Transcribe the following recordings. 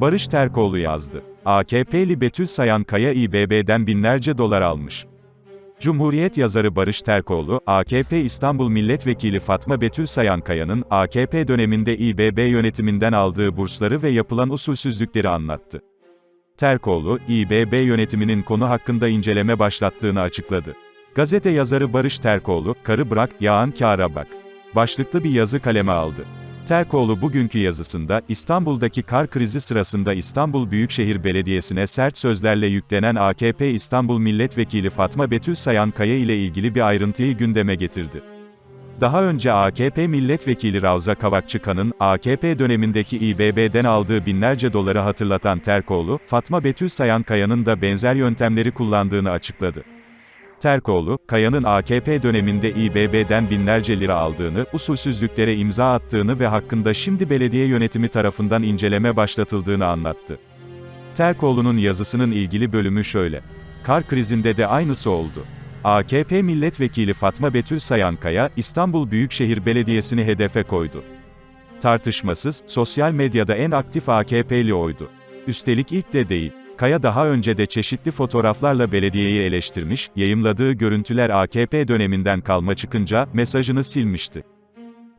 Barış Terkoğlu yazdı. AKP'li Betül Sayan Kaya İBB'den binlerce dolar almış. Cumhuriyet yazarı Barış Terkoğlu, AKP İstanbul Milletvekili Fatma Betül Sayankaya'nın, AKP döneminde İBB yönetiminden aldığı bursları ve yapılan usulsüzlükleri anlattı. Terkoğlu, İBB yönetiminin konu hakkında inceleme başlattığını açıkladı. Gazete yazarı Barış Terkoğlu, karı bırak, yağan kâra bak. Başlıklı bir yazı kaleme aldı. Terkoğlu bugünkü yazısında, İstanbul'daki kar krizi sırasında İstanbul Büyükşehir Belediyesi'ne sert sözlerle yüklenen AKP İstanbul Milletvekili Fatma Betül Sayankaya ile ilgili bir ayrıntıyı gündeme getirdi. Daha önce AKP Milletvekili Ravza Kavakçıkan'ın, AKP dönemindeki İBB'den aldığı binlerce doları hatırlatan Terkoğlu, Fatma Betül Sayankaya'nın da benzer yöntemleri kullandığını açıkladı. Terkoğlu, Kaya'nın AKP döneminde İBB'den binlerce lira aldığını, usulsüzlüklere imza attığını ve hakkında şimdi belediye yönetimi tarafından inceleme başlatıldığını anlattı. Terkoğlu'nun yazısının ilgili bölümü şöyle. Kar krizinde de aynısı oldu. AKP milletvekili Fatma Betül Sayankaya, İstanbul Büyükşehir Belediyesi'ni hedefe koydu. Tartışmasız, sosyal medyada en aktif AKP'li oydu. Üstelik ilk de değil. Kaya daha önce de çeşitli fotoğraflarla belediyeyi eleştirmiş, yayımladığı görüntüler AKP döneminden kalma çıkınca, mesajını silmişti.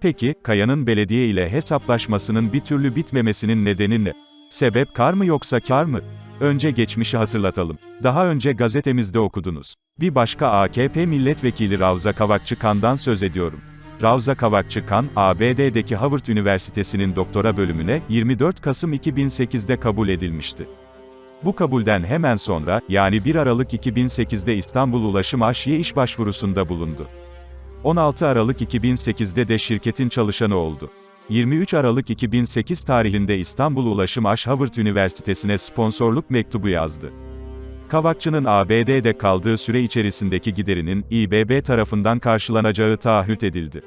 Peki, Kaya'nın belediye ile hesaplaşmasının bir türlü bitmemesinin nedeni ne? Sebep kar mı yoksa kar mı? Önce geçmişi hatırlatalım. Daha önce gazetemizde okudunuz. Bir başka AKP milletvekili Ravza Kavakçıkan'dan söz ediyorum. Ravza Kavakçıkan, ABD'deki Harvard Üniversitesi'nin doktora bölümüne 24 Kasım 2008'de kabul edilmişti. Bu kabulden hemen sonra, yani 1 Aralık 2008'de İstanbul Ulaşım AŞ'ye iş başvurusunda bulundu. 16 Aralık 2008'de de şirketin çalışanı oldu. 23 Aralık 2008 tarihinde İstanbul Ulaşım AŞ Harvard Üniversitesi'ne sponsorluk mektubu yazdı. Kavakçı'nın ABD'de kaldığı süre içerisindeki giderinin, İBB tarafından karşılanacağı taahhüt edildi.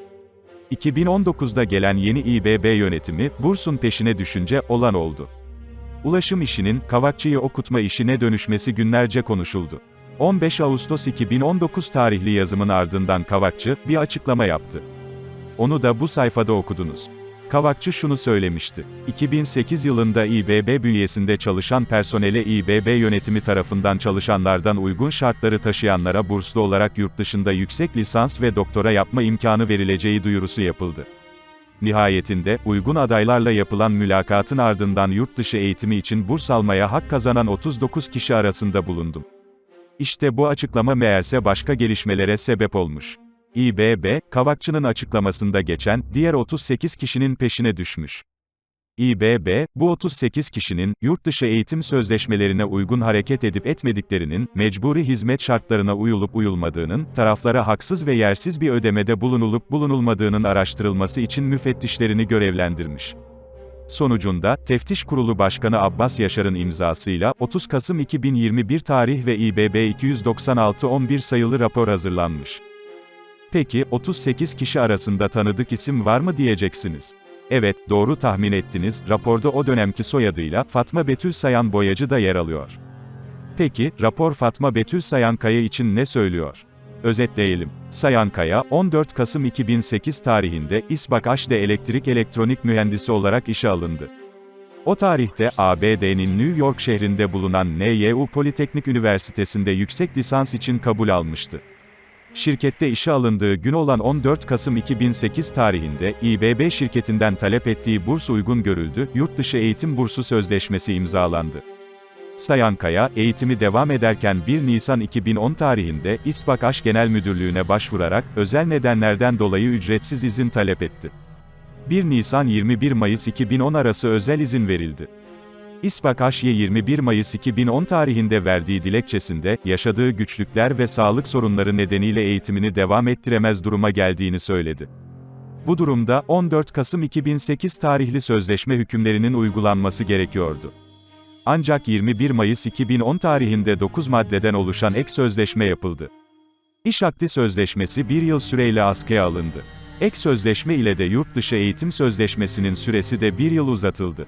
2019'da gelen yeni İBB yönetimi, bursun peşine düşünce, olan oldu. Ulaşım işinin, Kavakçı'yı okutma işine dönüşmesi günlerce konuşuldu. 15 Ağustos 2019 tarihli yazımın ardından Kavakçı, bir açıklama yaptı. Onu da bu sayfada okudunuz. Kavakçı şunu söylemişti. 2008 yılında İBB bünyesinde çalışan personele İBB yönetimi tarafından çalışanlardan uygun şartları taşıyanlara burslu olarak yurt dışında yüksek lisans ve doktora yapma imkanı verileceği duyurusu yapıldı. Nihayetinde, uygun adaylarla yapılan mülakatın ardından yurt dışı eğitimi için burs almaya hak kazanan 39 kişi arasında bulundum. İşte bu açıklama meğerse başka gelişmelere sebep olmuş. İBB, Kavakçı'nın açıklamasında geçen, diğer 38 kişinin peşine düşmüş. İBB, bu 38 kişinin, yurt dışı eğitim sözleşmelerine uygun hareket edip etmediklerinin, mecburi hizmet şartlarına uyulup uyulmadığının, taraflara haksız ve yersiz bir ödemede bulunulup bulunulmadığının araştırılması için müfettişlerini görevlendirmiş. Sonucunda, Teftiş Kurulu Başkanı Abbas Yaşar'ın imzasıyla, 30 Kasım 2021 tarih ve İBB 296-11 sayılı rapor hazırlanmış. Peki, 38 kişi arasında tanıdık isim var mı diyeceksiniz. Evet, doğru tahmin ettiniz, raporda o dönemki soyadıyla, Fatma Betül Sayan Boyacı da yer alıyor. Peki, rapor Fatma Betül Sayan Kaya için ne söylüyor? Özetleyelim. Sayan Kaya, 14 Kasım 2008 tarihinde, İSBAK AŞ'de elektrik elektronik mühendisi olarak işe alındı. O tarihte, ABD'nin New York şehrinde bulunan NYU Politeknik Üniversitesi'nde yüksek lisans için kabul almıştı. Şirkette işe alındığı gün olan 14 Kasım 2008 tarihinde, İBB şirketinden talep ettiği burs uygun görüldü, yurt dışı eğitim bursu sözleşmesi imzalandı. Sayankaya, eğitimi devam ederken 1 Nisan 2010 tarihinde, İSPAK Aş Genel Müdürlüğü'ne başvurarak, özel nedenlerden dolayı ücretsiz izin talep etti. 1 Nisan 21 Mayıs 2010 arası özel izin verildi. İSPAK AŞ'ye 21 Mayıs 2010 tarihinde verdiği dilekçesinde, yaşadığı güçlükler ve sağlık sorunları nedeniyle eğitimini devam ettiremez duruma geldiğini söyledi. Bu durumda, 14 Kasım 2008 tarihli sözleşme hükümlerinin uygulanması gerekiyordu. Ancak 21 Mayıs 2010 tarihinde 9 maddeden oluşan ek sözleşme yapıldı. İş akdi sözleşmesi bir yıl süreyle askıya alındı. Ek sözleşme ile de yurt dışı eğitim sözleşmesinin süresi de bir yıl uzatıldı.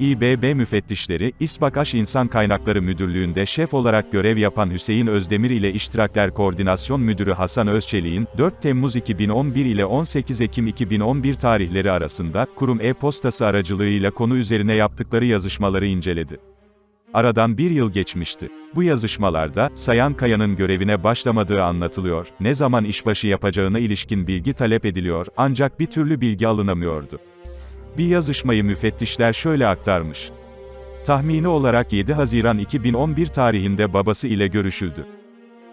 İBB müfettişleri, İSBAKAŞ İnsan Kaynakları Müdürlüğü'nde şef olarak görev yapan Hüseyin Özdemir ile İştirakler Koordinasyon Müdürü Hasan Özçelik'in, 4 Temmuz 2011 ile 18 Ekim 2011 tarihleri arasında, kurum e-postası aracılığıyla konu üzerine yaptıkları yazışmaları inceledi. Aradan bir yıl geçmişti. Bu yazışmalarda, Sayan Kaya'nın görevine başlamadığı anlatılıyor, ne zaman işbaşı yapacağına ilişkin bilgi talep ediliyor, ancak bir türlü bilgi alınamıyordu. Bir yazışmayı müfettişler şöyle aktarmış. Tahmini olarak 7 Haziran 2011 tarihinde babası ile görüşüldü.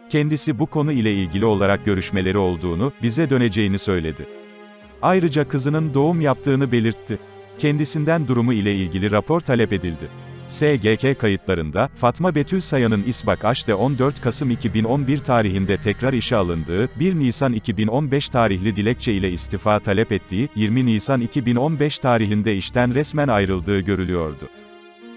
Kendisi bu konu ile ilgili olarak görüşmeleri olduğunu, bize döneceğini söyledi. Ayrıca kızının doğum yaptığını belirtti. Kendisinden durumu ile ilgili rapor talep edildi. SGK kayıtlarında, Fatma Betül Sayan'ın İsbak Aş'te 14 Kasım 2011 tarihinde tekrar işe alındığı, 1 Nisan 2015 tarihli dilekçe ile istifa talep ettiği, 20 Nisan 2015 tarihinde işten resmen ayrıldığı görülüyordu.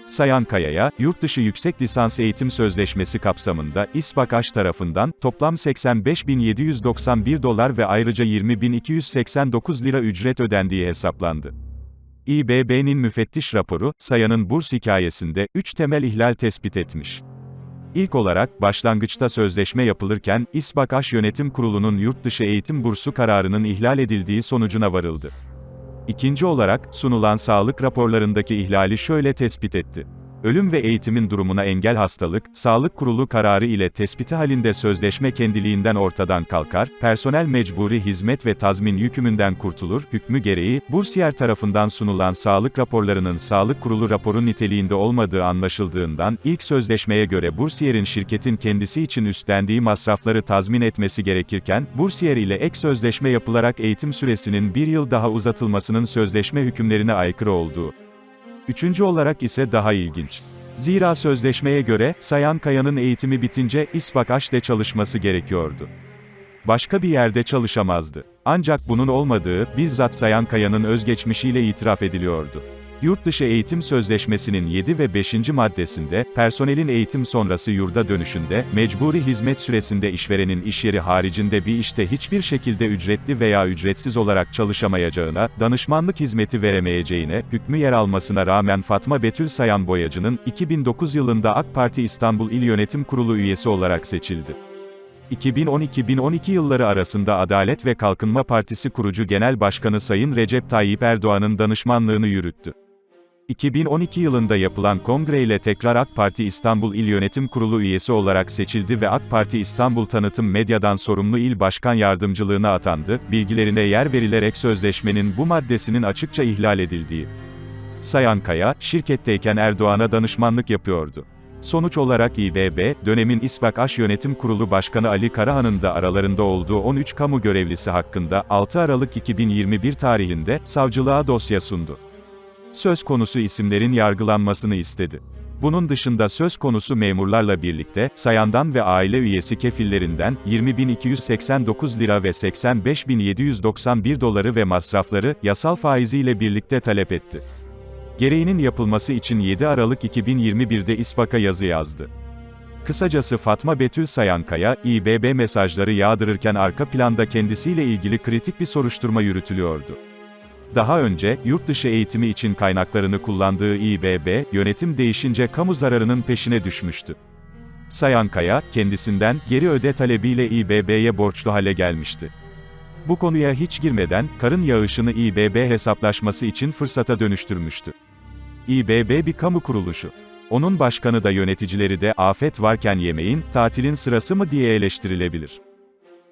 Sayan Kaya'ya, yurtdışı yüksek lisans eğitim sözleşmesi kapsamında İSBAK Aş tarafından toplam 85.791 dolar ve ayrıca 20.289 lira ücret ödendiği hesaplandı. İBB'nin müfettiş raporu, Sayan'ın burs hikayesinde 3 temel ihlal tespit etmiş. İlk olarak, başlangıçta sözleşme yapılırken, İSBAK Aş Yönetim Kurulu'nun yurt dışı eğitim bursu kararının ihlal edildiği sonucuna varıldı. İkinci olarak, sunulan sağlık raporlarındaki ihlali şöyle tespit etti. Ölüm ve eğitimin durumuna engel hastalık, sağlık kurulu kararı ile tespiti halinde sözleşme kendiliğinden ortadan kalkar, personel mecburi hizmet ve tazmin yükümünden kurtulur, hükmü gereği, bursiyer tarafından sunulan sağlık raporlarının sağlık kurulu raporu niteliğinde olmadığı anlaşıldığından, ilk sözleşmeye göre bursiyerin şirketin kendisi için üstlendiği masrafları tazmin etmesi gerekirken, bursiyer ile ek sözleşme yapılarak eğitim süresinin bir yıl daha uzatılmasının sözleşme hükümlerine aykırı olduğu. Üçüncü olarak ise daha ilginç. Zira sözleşmeye göre, Sayan Kaya'nın eğitimi bitince İSPAK Aş'te çalışması gerekiyordu. Başka bir yerde çalışamazdı. Ancak bunun olmadığı, bizzat Sayan Kaya'nın özgeçmişiyle itiraf ediliyordu. Yurtdışı Eğitim Sözleşmesi'nin 7 ve 5. maddesinde, personelin eğitim sonrası yurda dönüşünde, mecburi hizmet süresinde işverenin iş yeri haricinde bir işte hiçbir şekilde ücretli veya ücretsiz olarak çalışamayacağına, danışmanlık hizmeti veremeyeceğine, hükmü yer almasına rağmen Fatma Betül Sayan Boyacı'nın, 2009 yılında AK Parti İstanbul İl Yönetim Kurulu üyesi olarak seçildi. 2010-2012 yılları arasında Adalet ve Kalkınma Partisi kurucu Genel Başkanı Sayın Recep Tayyip Erdoğan'ın danışmanlığını yürüttü. 2012 yılında yapılan kongre ile tekrar AK Parti İstanbul İl Yönetim Kurulu üyesi olarak seçildi ve AK Parti İstanbul Tanıtım Medyadan sorumlu il başkan yardımcılığına atandı, bilgilerine yer verilerek sözleşmenin bu maddesinin açıkça ihlal edildiği. Sayan Kaya, şirketteyken Erdoğan'a danışmanlık yapıyordu. Sonuç olarak İBB, dönemin İSBAK Aş Yönetim Kurulu Başkanı Ali Karahan'ın da aralarında olduğu 13 kamu görevlisi hakkında 6 Aralık 2021 tarihinde savcılığa dosya sundu. Söz konusu isimlerin yargılanmasını istedi. Bunun dışında söz konusu memurlarla birlikte, sayandan ve aile üyesi kefillerinden, 20.289 lira ve 85.791 doları ve masrafları, yasal faiziyle birlikte talep etti. Gereğinin yapılması için 7 Aralık 2021'de İSPAK'a yazı yazdı. Kısacası Fatma Betül Sayankaya, İBB mesajları yağdırırken arka planda kendisiyle ilgili kritik bir soruşturma yürütülüyordu. Daha önce, yurt dışı eğitimi için kaynaklarını kullandığı İBB, yönetim değişince kamu zararının peşine düşmüştü. Sayankaya, kendisinden, geri öde talebiyle İBB'ye borçlu hale gelmişti. Bu konuya hiç girmeden, karın yağışını İBB hesaplaşması için fırsata dönüştürmüştü. İBB bir kamu kuruluşu. Onun başkanı da yöneticileri de, afet varken yemeğin, tatilin sırası mı diye eleştirilebilir.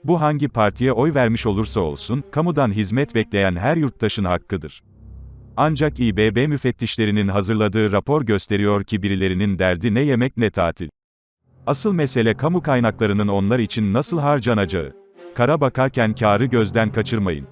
Bu hangi partiye oy vermiş olursa olsun, kamudan hizmet bekleyen her yurttaşın hakkıdır. Ancak İBB müfettişlerinin hazırladığı rapor gösteriyor ki birilerinin derdi ne yemek ne tatil. Asıl mesele kamu kaynaklarının onlar için nasıl harcanacağı. Kara bakarken kârı gözden kaçırmayın.